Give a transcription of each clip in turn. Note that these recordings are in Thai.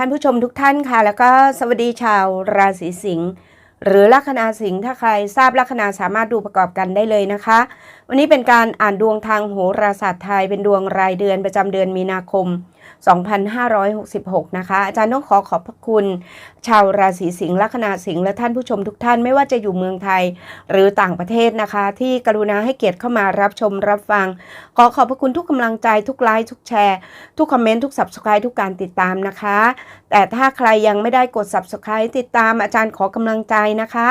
ท่านผู้ชมทุกท่านค่ะ แล้วก็สวัสดีชาวราศีสิงห์หรือลัคนาสิงห์ถ้าใครทราบลัคนาสามารถดูประกอบกันได้เลยนะคะ วันนี้เป็นการอ่านดวงทางโหราศาสตร์ไทยเป็นดวงรายเดือนประจำเดือนมีนาคม 2566 นะคะ อาจารย์ต้องขอขอบพระคุณชาวราศีสิงห์ลัคนาสิงห์และท่านผู้ชมทุกท่านไม่ว่าจะอยู่เมืองไทย หรือต่างประเทศนะคะ ที่กรุณาให้เกียรติเข้ามารับชมรับฟัง ขอขอบพระคุณทุกกำลังใจทุกไลค์ทุกแชร์ ทุกคอมเมนต์ทุก subscribe ทุกการติดตามนะคะ แต่ถ้าใครยังไม่ได้กด subscribe ติดตามอาจารย์ขอกำลังใจนะคะ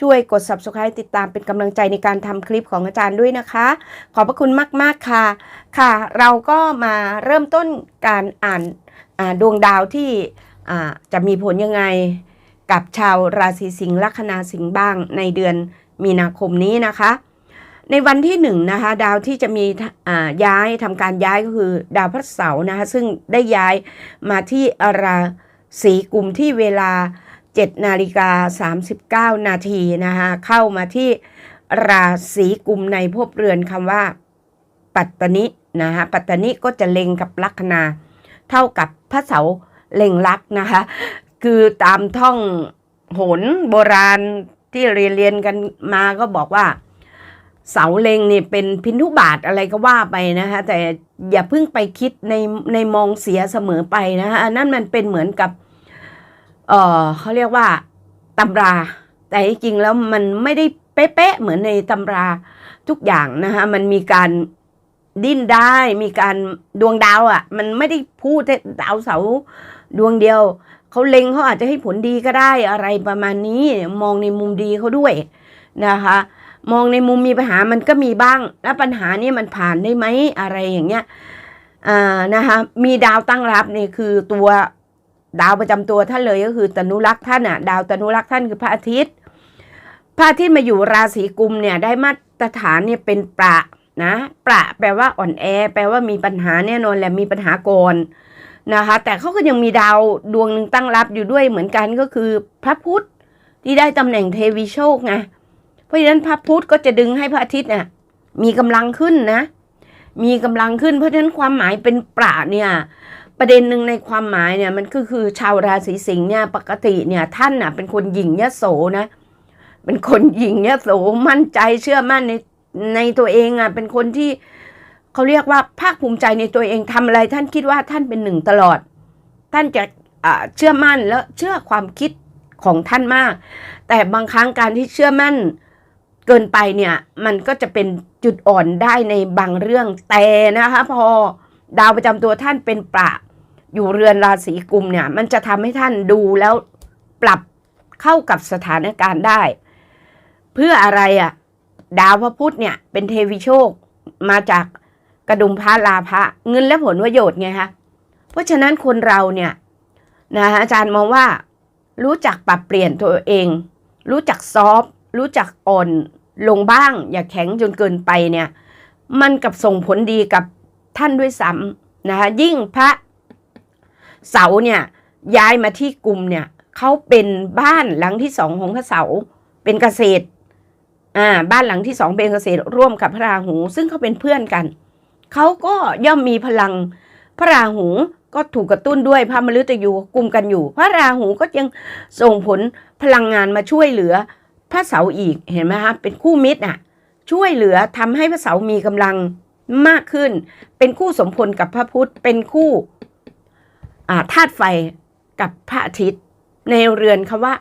ช่วยกด subscribe ติดตามเป็นกำลังใจในการทำคลิปของอาจารย์ด้วยนะคะ ขอบพระคุณมาก ๆค่ะค่ะ เราก็มาเริ่มต้นการอ่านดวงดาวที่ จะมีผลยังไงกับชาวราศีสิงห์ลัคนาสิงห์บ้างในเดือนมีนาคมนี้นะคะ ในวันที่หนึ่งนะคะดาวที่จะมีอ่าย้ายทำการย้ายก็คือดาวพฤหัสเสาร์นะคะซึ่งได้ย้ายมาที่ราศีกุมที่เวลา7นาฬิกา39 นาทีนะคะเข้ามาที่ราศีกุมในภพเรือนคำว่า ปัตตนินะคะปัตตนิก็จะเล็งกับลัคนา เท่ากับพระเสาร์ เล็งลักนะคะ คือตามท่องโหนโบราณที่เรียนเรียนกันมาก็บอกว่า เสาเล็งนี่เป็นพินทุบาทอะไรก็ว่าไปนะคะ แต่อย่าเพิ่งไปคิดในในมองเสียเสมอไปนะคะอันนั้นมันเป็นเหมือนกับ เออเขาเรียกว่าตำรา แต่จริงๆแล้วมันไม่ได้เป๊ะๆเหมือนในตำราทุกอย่างนะคะมันมีการดิ้นได้มีการดวงดาวอะ่ะ มันไม่ได้พูดแต่ดาวเสา ดวงเดียวเขาเล็งเขาอาจจะให้ผลดีก็ได้อะไรประมาณนี้มองในมุมดีเขาด้วยนะคะ มองในมุมมีปัญหามันก็มีบ้าง แล้วปัญหานี้มันผ่านได้ไหมอะไรอย่างเงี้ยอ่านะคะมีดาวตั้งรับนี่คือตัวดาวประจำตัวท่านเลยก็คือตนุรักษ์ท่านอะดาวตนุรักษ์ท่านคือพระอาทิตย์พระอาทิตย์มาอยู่ราศีกุมเนี่ยได้มาตรฐานเนี่ยเป็นประนะประแปลว่าอ่อนแอ แปลว่ามีปัญหาแน่นอนแหละมีปัญหาก่อน นะคะแต่เขาก็ยังมีดาวดวงหนึ่งตั้งรับอยู่ด้วยเหมือนกันก็คือพระพุธที่ได้ตำแหน่งเทวีโชคไงเพราะฉะนั้นพระพุธก็จะดึงให้พระอาทิตย์เนี่ยมีกำลังขึ้นนะ มีกำลังขึ้น เพราะฉะนั้นความหมายเป็นประเนี่ยประเด็นหนึ่งในความหมายเนี่ยมันก็คือชาวราศีสิงห์เนี่ยปกติเนี่ยท่านน่ะเป็นคนหยิ่งยโสนะ เป็นคนหยิ่งยโสมั่นใจเชื่อมั่นในในตัวเองอะเป็นคนที่ เขาเรียกว่าภาคภูมิใจในตัวเองทำอะไร ท่านคิดว่าท่านเป็นหนึ่งตลอด ท่านจะเชื่อมั่นและเชื่อความคิดของท่านมาก แต่บางครั้งการที่เชื่อมั่นเกินไปเนี่ยมันก็จะเป็นจุดอ่อนได้ในบางเรื่องแต่นะคะพอดาวประจำตัวท่านเป็นประอยู่เรือนราศีกุมเนี่ย มันจะทำให้ท่านดูแล้วปรับเข้ากับสถานการณ์ได้ เพื่ออะไรอะ่ะ ดาวพระพุธเนี่ยเป็นเทวีโชคมาจาก กระดุมพระลาภะเงินและผลประโยชน์ไงคะเพราะฉะนั้นคนเราเนี่ยนะอาจารย์มองว่า รู้จักปรับเปลี่ยนตัวเอง รู้จักซอฟต์รู้จักอ่อนลงบ้าง อย่าแข็งจนเกินไปเนี่ย มันกับส่งผลดีกับท่านด้วยซ้ำนะคะยิ่งพระเสาเนี่ยย้ายมาที่กลุ่มเนี่ยเขาเป็นบ้านหลังที่สองของพระเสาเป็นเกษตรอ่าบ้านหลังที่สองเป็นเกษตรร่วมกับพระราหู ซึ่งเขาเป็นเพื่อนกัน เขาก็ย่อมมีพลัง พระราหูก็ถูกกระตุ้นด้วยพระมฤตยูกลุ่มกันอยู่ พระราหูก็ยังส่งผลพลังงานมาช่วยเหลือ พระเสาอีกเห็นไหมคะเป็นคู่มิตรอะช่วยเหลือทำให้พระเสามีกำลังมากขึ้น เป็นคู่สมพลกับพระพุธเป็นคู่าธาตุไฟกับพระอาทิตย์ ในเรือนคำว่า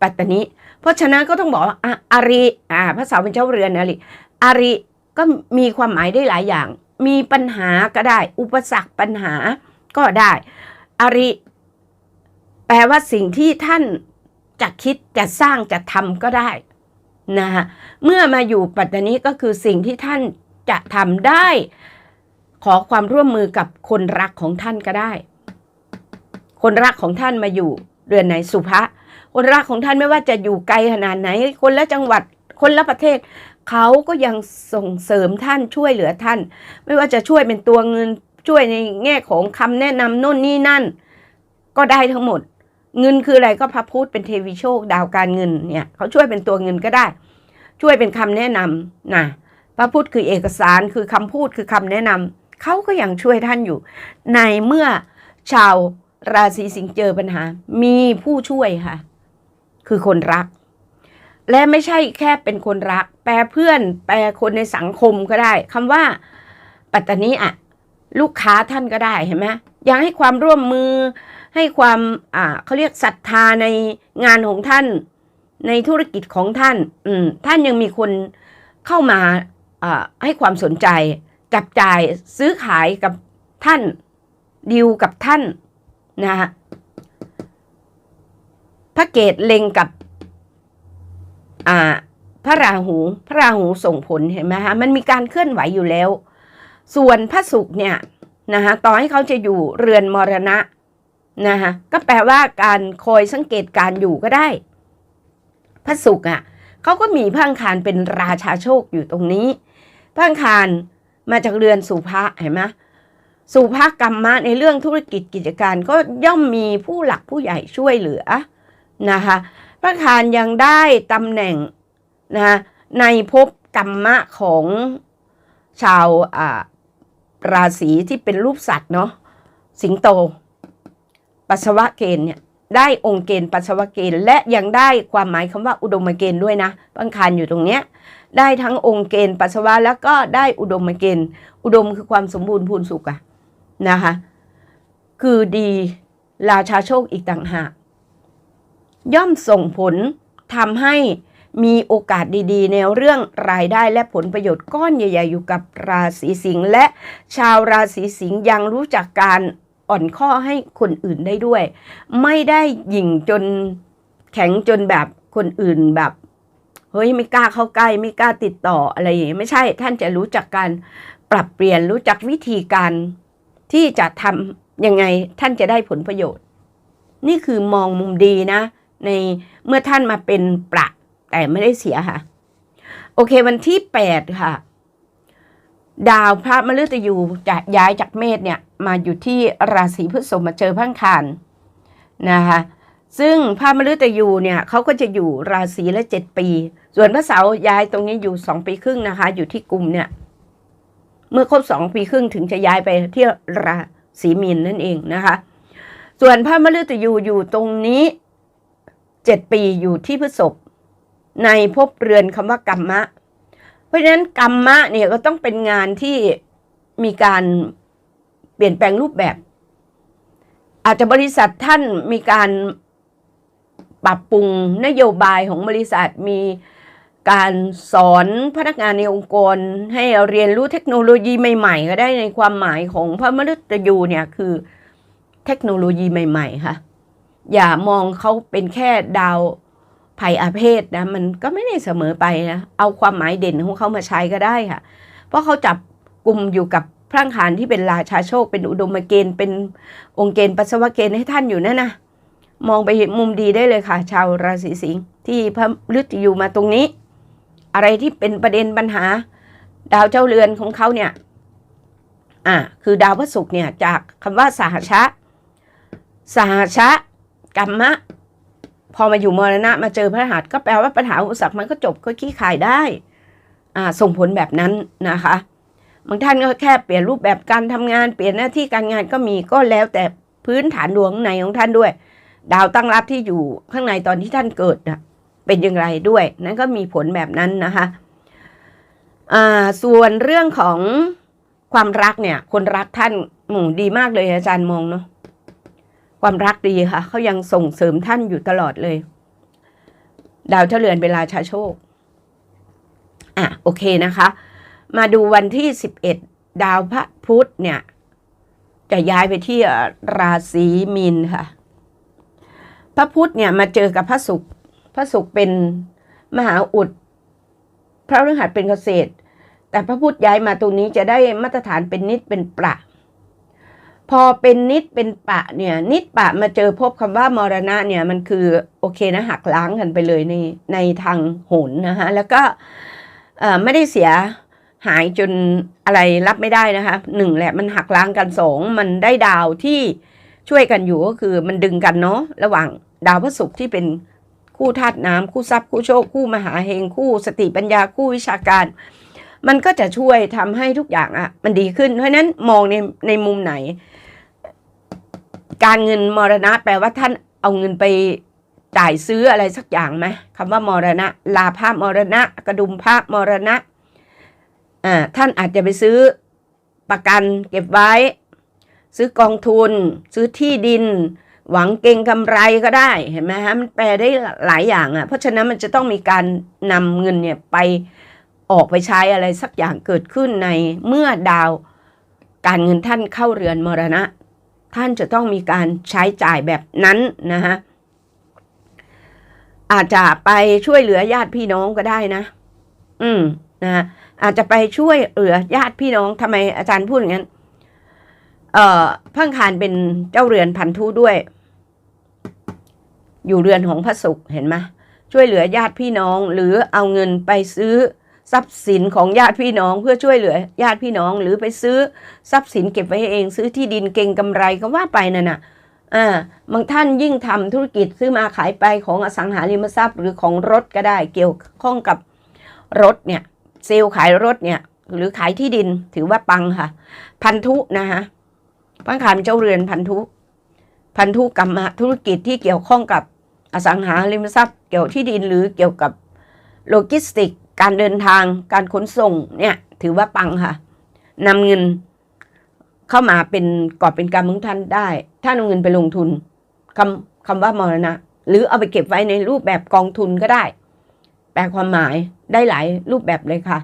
ปัตตนิเพราะฉะนั้นก็ต้องบอกว่าอะอาริอ่าพระเสาเป็นเจ้าเรือนอาริอาริก็มีความหมายได้หลายอย่าง มีปัญหาก็ได้ อุปสรรคปัญหาก็ได้ อริ แปลว่าสิ่งที่ท่านจะคิดจะสร้างจะทำก็ได้นะคะเมื่อมาอยู่ปัตตานีก็คือสิ่งที่ท่านจะทำได้ ขอความร่วมมือกับคนรักของท่านก็ได้ คนรักของท่านมาอยู่เรือนไหนสุภะคนรักของท่านไม่ว่าจะอยู่ไกลขนาดไหน คนละจังหวัด คนละประเทศ เขาก็ยังส่งเสริมท่านช่วยเหลือท่าน ไม่ว่าจะช่วยเป็นตัวเงินช่วยในแง่ของคำแนะนำโน่นนี่นั่น ก็ได้ทั้งหมด เงินคืออะไรก็พระพุธเป็นเทวีโชคดาวการเงินเนี่ยเขาช่วยเป็นตัวเงินก็ได้ ช่วยเป็นคำแนะนำนะพระพุธคือเอกสารคือคำพูดคือคำแนะนำเขาก็ยังช่วยท่านอยู่ ในเมื่อชาวราศีสิงห์เจอปัญหา มีผู้ช่วยค่ะ คือคนรัก และไม่ใช่แค่เป็นคนรัก แปลเพื่อน แปลคนในสังคมก็ได้คำว่า ปัตตานีอะลูกค้าท่านก็ได้เห็นไหมยังให้ความร่วมมือ ให้ความอ่าเขาเรียกศรัทธาในงานของท่าน ในธุรกิจของท่าน อืมท่านยังมีคนเข้ามาอ่าให้ความสนใจ จับจ่ายซื้อขายกับท่านดีลกับท่านนะฮะพระเกตเล็งกับ อ่าพระราหูพระราหูส่งผลเห็นไหมฮะมันมีการเคลื่อนไหวอยู่แล้ว ส่วนพระศุกร์เนี่ยนะคะต่อให้เขาจะอยู่เรือนมรณะนะคะก็แปลว่าการคอยสังเกตการอยู่ก็ได้ พระศุกร์อะเขาก็มีพระอังคารเป็นราชาโชคอยู่ตรงนี้พระอังคารมาจากเรือนสุภะเห็นไหมสุภะกรรมะในเรื่องธุรกิจกิจการก็ย่อมมีผู้หลักผู้ใหญ่ช่วยเหลือนะคะ พระอังคารยังได้ตำแหน่งนะในภพกรรมะของชาวราศีที่เป็นรูปสัตว์เนาะสิงโต ปัสสาวะเกณฑ์เนี่ยได้องค์เกณฑ์ปัสสาวะเกณฑ์และยังได้ความหมายคำว่าอุดมเกณฑ์ด้วยนะบังคารอยู่ตรงเนี้ยได้ทั้งองค์เกณฑ์ปัสสาวะแล้วก็ได้อุดมเกณฑ์ อุดมคือความสมบูรณ์พูนสุขอะนะคะ คือดีราชาโชคอีกต่างหาก ย่อมส่งผลทำให้มีโอกาสดีๆ ในเรื่องรายได้และผลประโยชน์ก้อนใหญ่ ๆ อยู่กับราศีสิงห์และชาวราศีสิงห์ยังรู้จักการอ่อนข้อให้คนอื่นได้ด้วย ไม่ได้หยิ่งจนแข็งจนแบบคนอื่นแบบเฮ้ยไม่กล้าเข้าใกล้ไม่กล้าติดต่ออะไรอย่างี้ไม่ใช่ ท่านจะรู้จักการปรับเปลี่ยนรู้จักวิธีการที่จะทำยังไงท่านจะได้ผลประโยชน์ นี่คือมองมุมดีนะ ในเมื่อท่านมาเป็นประแต่ไม่ได้เสียค่ะ โอเควันที่8ค่ะ ดาวพระมฤตยูจะย้ายจากเมษเนี่ยมาอยู่ที่ราศีพฤษภมาเจอพังคารนะคะซึ่งพระมฤตยูเนี่ยเขาก็จะอยู่ราศีละเจ็ดปี ส่วนพระเสาร์ย้ายตรงนี้อยู่สองปีครึ่งนะคะ อยู่ที่กลุ่มเนี่ย เมื่อครบสองปีครึ่งถึงจะย้ายไปที่ราศีมีนนั่นเองนะคะ ส่วนพระมฤตยูอยู่ตรงนี้ เจ็ดปีอยู่ที่พฤษภในภพเรือนคำว่ากรรมะ เพราะฉะนั้นกรรมะเนี่ยก็ต้องเป็นงานที่มีการเปลี่ยนแปลงรูปแบบ อาจจะบริษัทท่านมีการปรับปรุงนโยบายของบริษัทมีการสอนพนักงานในองค์กร ให้เรียนรู้เทคโนโลยีใหม่ ๆ ก็ได้ในความหมายของพระมฤตยูเนี่ยคือเทคโนโลยีใหม่ ๆ ค่ะ อย่ามองเขาเป็นแค่ดาวภัยอาเพศนะ มันก็ไม่ได้เสมอไปนะ เอาความหมายเด่นของเขามาใช้ก็ได้ค่ะ เพราะเขาจับกลุ่มอยู่กับพระอังคารที่เป็นราชาโชค เป็นอุดมเกณฑ์ เป็นองค์เกณฑ์ปัสสาวะเกณฑ์ให้ท่านอยู่นั่นนะมองไปเห็นมุมดีได้เลยค่ะ ชาวราศีสิงห์ที่พระฤทธิ์อยู่มาตรงนี้ อะไรที่เป็นประเด็นปัญหา ดาวเจ้าเรือนของเขาเนี่ยอ่าคือดาวพระศุกร์เนี่ยจากคำว่าสหชะ สหชะ กรรมะ พอมาอยู่มรณะมาเจอพระหัสก็แปลว่าปัญหาอุปสรรคมันก็จบก็ขี้ขายได้อ่าส่งผลแบบนั้นนะคะบางท่านก็แค่เปลี่ยนรูปแบบการทำงานเปลี่ยนหน้าที่การงานก็มีก็แล้วแต่พื้นฐานดวงในของท่านด้วย ดาวตั้งรับที่อยู่ข้างในตอนที่ท่านเกิดนะเป็นอย่างไรด้วย นั่นก็มีผลแบบนั้นนะคะอ่าส่วนเรื่องของความรักเนี่ย คนรักท่านหมู่ดีมากเลยอาจารย์มองเนาะ ความรักดีค่ะเขายังส่งเสริมท่านอยู่ตลอดเลย ดาวเฉลือนเป็นราชาโชค อะโอเคนะคะ มาดูวันที่ 11 ดาวพระพุธเนี่ย จะย้ายไปที่ราศีมีนค่ะ พระพุธเนี่ยมาเจอกับพระศุกร์พระศุกร์เป็นมหาอุด พระฤหัสเป็นเกษตร แต่พระพุธย้ายมาตรงนี้จะได้มาตรฐานเป็นนิดเป็นประ อเป็นนิดเป็นปะเนี่ยนิดปะมาเจอพบคำว่ามรณะเนี่ยมันคือโอเคนะหักล้างกันไปเลยในในทางโหนนะคะแล้วก็ไม่ได้เสียหายจนอะไรรับไม่ได้นะคะหนึ่งแหละมันหักล้างกันสองมันได้ดาวที่ช่วยกันอยู่ก็คือมันดึงกันเนาะระหว่างดาวพระศุกร์ที่เป็นคู่ธาตุน้ำคู่ทรัพย์คู่โชคคู่มหาเฮงคู่สติปัญญาคู่วิชาการ มันก็จะช่วยทำให้ทุกอย่างอะ่ะมันดีขึ้นเพราะฉะนั้นมองในในมุมไหน การเงินมรณะ แปลว่าท่านเอาเงินไปจ่ายซื้ออะไรสักอย่างไหมคำว่ามรณะ ลาภามรณะ กระดุมพระมรณะอ่าท่านอาจจะไปซื้อประกันเก็บไว้ ซื้อกองทุน ซื้อที่ดิน หวังเก่งกำไรก็ได้เห็นไหมฮะมันแปลได้หลายอย่างอะ่ะเพราะฉะนั้นมันจะต้องมีการนำเงินเนี่ยไปออกไปใช้อะไรสักอย่างเกิดขึ้นในเมื่อดาวการเงินท่านเข้าเรือนมรณะ ท่านจะต้องมีการใช้จ่ายแบบนั้นนะฮะอาจจะไปช่วยเหลือญาติพี่น้องก็ได้นะ อืมนะะอาจจะไปช่วยเหลือญาติพี่น้องทำไมอาจารย์พูดอย่างนั้น เอ่อพังคารเป็นเจ้าเรือนพันธุด้วย อยู่เรือนของพระศุกร์เห็นไหมช่วยเหลือญาติพี่น้อง หรือเอาเงินไปซื้อ ทรัพย์สินของญาติพี่น้องเพื่อช่วยเหลือ ญาติพี่น้องหรือไปซื้อทรัพย์สินเก็บไว้เอง ซื้อที่ดินเก่งกำไรก็ว่าไปนั่นน่ะอ่าบางท่านยิ่งทำธุรกิจซื้อมาขายไปของอสังหาริมทรัพย์ หรือของรถก็ได้เกี่ยวข้องกับรถเนี่ยเซลล์ขายรถเนี่ยหรือขายที่ดินถือว่าปังค่ะ พันธุนะคะพังคารเป็นเจ้าเรือนพันธุ พันธุกรรมธุรกิจที่เกี่ยวข้องกับอสังหาริมทรัพย์ เกี่ยวที่ดินหรือเกี่ยวกับโลจิสติก การเดินทางการขนส่งเนี่ย ถือว่าปังค่ะนำเงินเข้ามาเป็นกอบเป็นกรรมของท่านได้ ถ้านำเงินไปลงทุนคำคำว่ามรณะ หรือเอาไปเก็บไว้ในรูปแบบกองทุนก็ได้ แปลความหมายได้หลายรูปแบบเลยค่ะ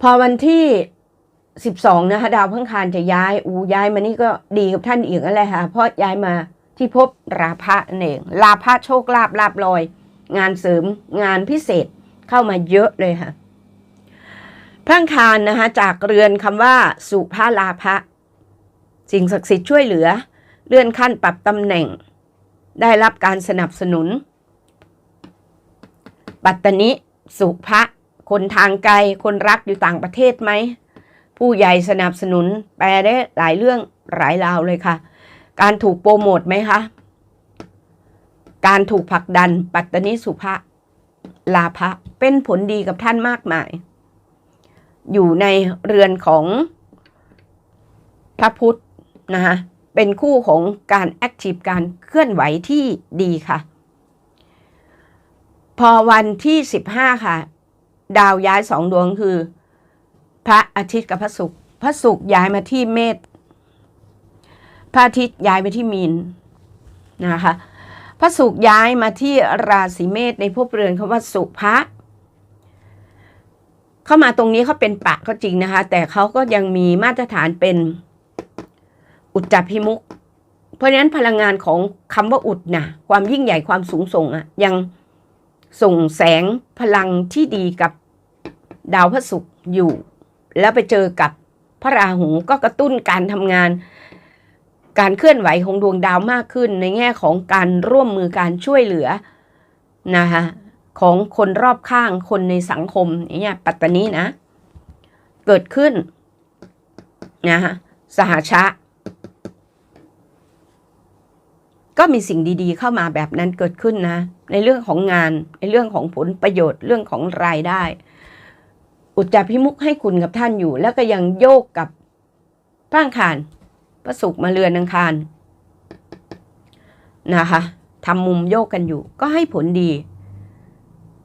พอวันที่12นะคะดาวพังคารจะย้ายอูย้ายมานี่ก็ดีกับท่านอีกอะไรค่ะ เพราะย้ายมาที่พบราพะนั่นเองลาภะโชคลาภลาบลอย งานเสริมงานพิเศษ เข้ามาเยอะเลยค่ะพังคารนะคะจากเรือนคำว่า สุภาลาภะสิ่งศักดิ์สิทธิ์ช่วยเหลือ เลื่อนขั้นปรับตำแหน่ง ได้รับการสนับสนุน ปัตตนิสุภะคนทางไกล คนรักอยู่ต่างประเทศไหม ผู้ใหญ่สนับสนุน แปลได้หลายเรื่องหลายราวเลยค่ะ การถูกโปรโมทไหมคะ การถูกผลักดัน ปัตตนิสุภะ ลาภะเป็นผลดีกับท่านมากมาย อยู่ในเรือนของพระพุทธนะคะเป็นคู่ของการแอคทีฟการเคลื่อนไหวที่ดีค่ะ พอวันที่ 15 ค่ะ ดาวย้ายสองดวงคือ พระอาทิตย์กับพระศุกร์พระศุกร์ย้ายมาที่เมษพระอาทิตย์ย้ายไปที่มีนนะคะ พระศุกย้ายมาที่ราศีเมษในภพเรือนคำว่าสุภะเข้ามาตรงนี้เขาเป็นปะก็จริงนะคะ แต่เขาก็ยังมีมาตรฐานเป็นอุจจาพิมุกเพราะฉะนั้นพลังงานของคำว่าอุดนะความยิ่งใหญ่ความสูงส่งอะยังส่งแสงพลังที่ดีกับดาวพระศุกร์อยู่ แล้วไปเจอกับพระราหูก็กระตุ้นการทำงาน การเคลื่อนไหวของดวงดาวมากขึ้นในแง่ของการร่วมมือการช่วยเหลือนะคะของคนรอบข้างคนในสังคมเนี่ยปัตตานีนะ เกิดขึ้นนะคะสหชะ ก็มีสิ่งดีๆเข้ามาแบบนั้นเกิดขึ้นนะ ในเรื่องของงานในเรื่องของผลประโยชน์เรื่องของรายได้ อุจจาพิมุกให้คุณกับท่านอยู่ แล้วก็ยังโยกกับพระอังคาร พระศุกร์มาเรือนอังคารนะคะทำมุมโยกกันอยู่ ก็ให้ผลดี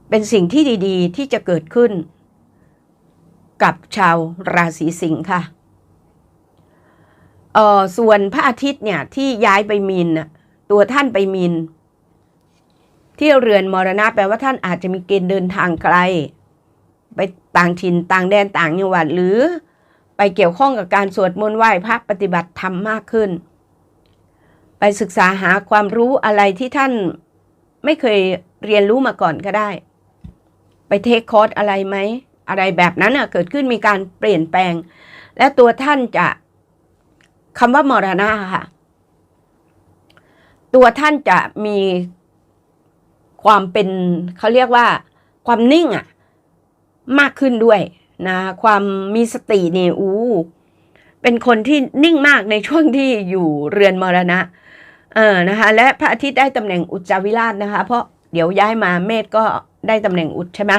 เป็นสิ่งที่ดีๆ ที่จะเกิดขึ้น กับชาวราศีสิงค์ค่ะเอ่อส่วนพระอาทิตย์เนี่ยที่ย้ายไปมีนตัวท่านไปมีนที่เรือนมรณะแปลว่าท่านอาจจะมีเกณฑ์เดินทางไกล ไปต่างถิ่นต่างแดนต่างจังหวัดหรือ ไปเกี่ยวข้องกับการสวดมนต์ไหว้พระปฏิบัติธรรมมากขึ้น ไปศึกษาหาความรู้อะไรที่ท่านไม่เคยเรียนรู้มาก่อนก็ได้ ไปเทคคอร์สอะไรไหม อะไรแบบนั้นอะเกิดขึ้นมีการเปลี่ยนแปลง และตัวท่านจะคำว่ามรณะค่ะ ตัวท่านจะมีความเป็นเขาเรียกว่าความนิ่งอะมากขึ้นด้วย นะความมีสติเนี่ยอู้เป็นคนที่นิ่งมากในช่วงที่อยู่เรือนมรณะเออนะคะและพระอาทิตย์ได้ตำแหน่งอุจจาวิราชนะคะ เพราะเดี๋ยวย้ายมาเมษก็ได้ตำแหน่งอุจใช่ไหม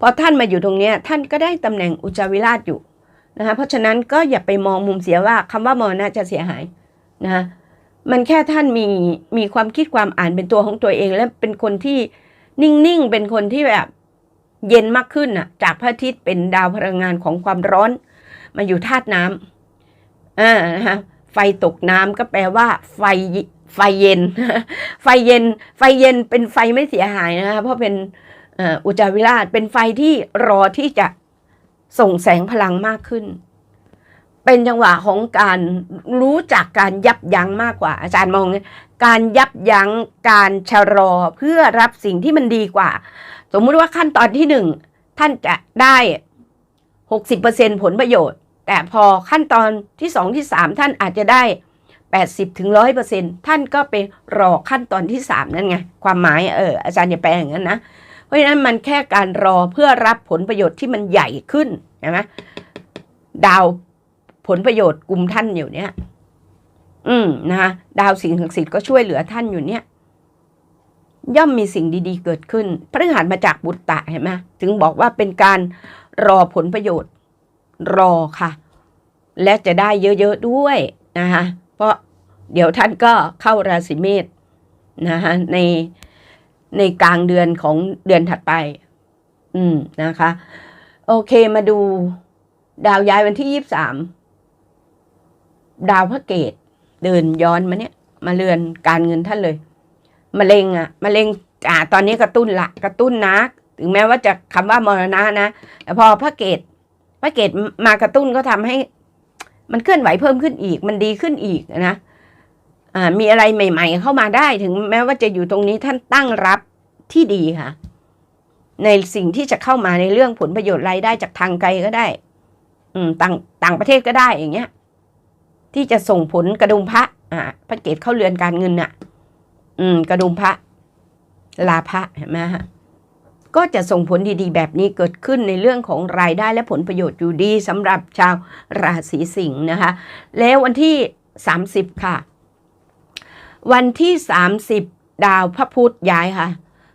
พอท่านมาอยู่ตรงนี้ท่านก็ได้ตำแหน่งอุจจาวิราชอยู่นะคะเพราะฉะนั้นก็อย่าไปมองมุมเสียว่าคำว่ามรณะจะเสียหายนะคะมันแค่ท่านมีมีความคิดความอ่านเป็นตัวของตัวเอง และเป็นคนที่นิ่งๆเป็นคนที่แบบ เย็นมากขึ้นน่ะ จากพระอาทิตย์เป็นดาวพลังงานของความร้อน มาอยู่ธาตุน้ำอ่านะคะไฟตกน้ำก็แปลว่า ไฟไฟเย็น ไฟเย็น ไฟเย็นเป็นไฟไม่เสียหายนะคะเพราะเป็นอุจจาวิราชเป็นไฟที่รอที่จะส่งแสงพลังมากขึ้น เป็นจังหวะของการรู้จักการยับยั้งมากกว่า อาจารย์มองการยับยั้งการชะลอเพื่อรับสิ่งที่มันดีกว่า สมมุติว่าขั้นตอนที่หนึ่งท่านจะได้หกสิบเปอร์เซ็นผลประโยชน์ แต่พอขั้นตอนที่สองที่สามท่านอาจจะได้แปดสิบถึงร้อยเปอร์เซ็นท่านก็ไปรอขั้นตอนที่สามนั่นไง ความหมายเอออาจารย์อย่าแปลอย่างนั้นนะ เพราะฉะนั้นมันแค่การรอเพื่อรับผลประโยชน์ที่มันใหญ่ขึ้นใช่ไหมดาว ผลประโยชน์กลุ่มท่านอยู่เนี่ย อืมนะคะดาวสิ่งศักดิ์สิทธิ์ก็ช่วยเหลือท่านอยู่เนี่ย ย่อมมีสิ่งดีๆ เกิดขึ้น พระฤหัสมาจากบุตตะเห็นไหมถึงบอกว่าเป็นการรอผลประโยชน์รอค่ะ และจะได้เยอะๆด้วยนะคะเพราะเดี๋ยวท่านก็เข้าราศีเมษนะคะในในกลางเดือนของเดือนถัดไป อืมนะคะ โอเคมาดูดาวย้ายวันที่ยี่สาม ดาวพระเกตเดินย้อนมาเนี่ย มาเรือนการเงินท่านเลยมะเร็งอะมะเร็งอ่าตอนนี้กระตุ้นละกระตุ้นนะถึงแม้ว่าจะคำว่ามรณะนะแต่พอพระเกตพระเกตมากระตุ้นก็ทำให้ มันเคลื่อนไหวเพิ่มขึ้นอีก มันดีขึ้นอีกนะอ่ามีอะไรใหม่ ๆ เข้ามาได้ถึงแม้ว่าจะอยู่ตรงนี้ท่านตั้งรับที่ดีค่ะ ในสิ่งที่จะเข้ามาในเรื่องผลประโยชน์รายได้จากทางไกลก็ได้ อืมต่างต่างประเทศก็ได้อย่างเงี้ย ที่จะส่งผลกระดุมพระ อ่าพระเกตเข้าเรือนการเงินน่ะ อืม กระดุมพระลาภะเห็นไหมฮะก็จะส่งผลดีๆ แบบนี้เกิดขึ้นในเรื่องของรายได้และผลประโยชน์อยู่ดีสำหรับชาวราศีสิงห์นะคะ แล้ววันที่ 30 ค่ะ วันที่ 30 ดาวพระพุธย้ายค่ะ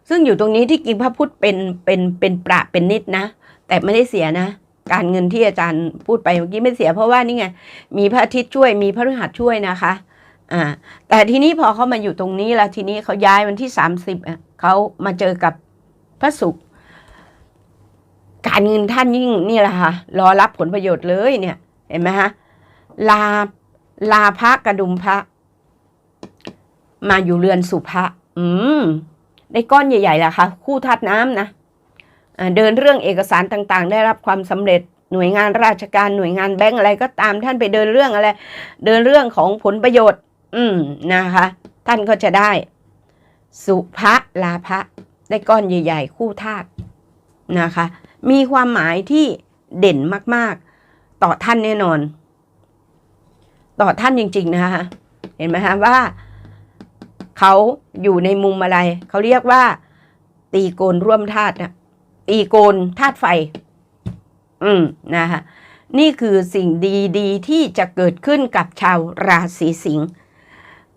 ซึ่งอยู่ตรงนี้ที่กิงพระพุธเป็นเป็นเป็นประเป็นนิดนะ แต่ไม่ได้เสียนะ การเงินที่อาจารย์พูดไปเมื่อกี้ไม่เสีย เพราะว่านี่ไงมีพระอาทิตย์ช่วยมีพระฤหัสช่วยนะคะอ่าแต่ทีนี้พอเขามาอยู่ตรงนี้แล้วทีนี้เขาย้ายวันที่30อะเขามาเจอกับพระศุกร์การเงินท่านยิ่งนี่แหละค่ะรอรับผลประโยชน์เลยเนี่ย เห็นไหมฮะลาลาพระกระดุมพระ มาอยู่เรือนสุภะอืม ได้ก้อนใหญ่ๆแหละค่ะ คู่ธาตุน้ำนะ เดินเรื่องเอกสารต่างๆ ได้รับความสำเร็จหน่วยงานราชการหน่วยงานแบงก์อะไรก็ตามท่านไปเดินเรื่องอะไร เดินเรื่องของผลประโยชน์ อืมนะคะ ท่านก็จะได้ สุภะลาภะได้ก้อนใหญ่ ๆ คู่ธาตุนะคะ มีความหมายที่เด่นมากๆ ต่อท่านแน่นอน ต่อท่านจริง ๆ นะคะเห็นไหมคะว่าเขาอยู่ในมุมอะไร เขาเรียกว่า ตีโกนร่วมธาตุนะ ตีโกนธาตุไฟ อืมนะคะนี่คือสิ่งดีๆ ที่จะเกิดขึ้นกับชาวราศีสิงห์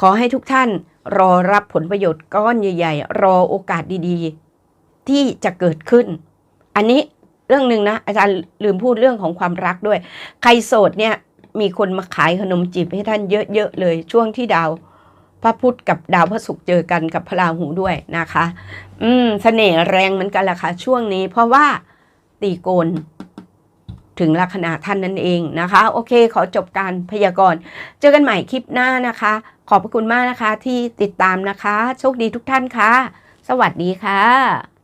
ขอให้ทุกท่านรอรับผลประโยชน์ก้อนใหญ่ ๆ รอโอกาสดีๆ ที่จะเกิดขึ้น อันนี้เรื่องหนึ่งนะ อาจารย์ลืมพูดเรื่องของความรักด้วย ใครโสดเนี่ยมีคนมาขายขนมจีบให้ท่านเยอะๆเลยช่วงที่ดาว พระพุธกับดาวพระศุกร์เจอกันกับพระราหูด้วยนะคะ อืมเสน่ห์แรงเหมือนกันแหละค่ะช่วงนี้ เพราะว่าตีโกนถึงลัคนาท่านนั่นเองนะคะ โอเค ขอจบการพยากรณ์เจอกันใหม่คลิปหน้านะคะ ขอบพระคุณมากนะคะที่ติดตามนะคะ โชคดีทุกท่านค่ะ สวัสดีค่ะ